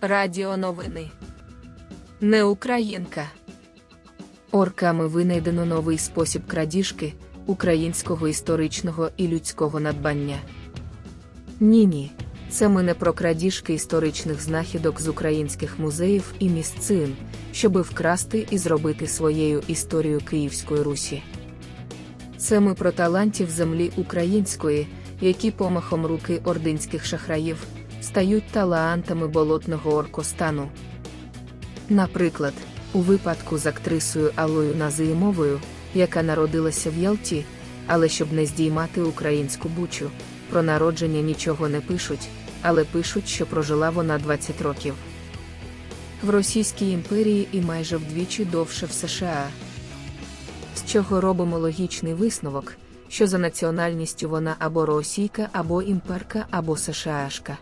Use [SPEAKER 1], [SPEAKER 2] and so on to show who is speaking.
[SPEAKER 1] Радіо новини. Не українка. Орками винайдено новий спосіб крадіжки українського історичного і людського надбання. Ні, ні. Це ми не про крадіжки історичних знахідок з українських музеїв і місцин, щоби вкрасти і зробити своєю історію Київської Русі. Це ми про талантів землі української, які помахом руки ординських шахраїв стають талантами болотного оркостану. Наприклад, у випадку з актрисою Алою Назиїмовою, яка народилася в Ялті, але щоб не здіймати українську бучу, про народження нічого не пишуть, але пишуть, що прожила вона 20 років. В Російській імперії і майже вдвічі довше в США. З чого робимо логічний висновок, що за національністю вона або російка, або імперка, або СШАшка.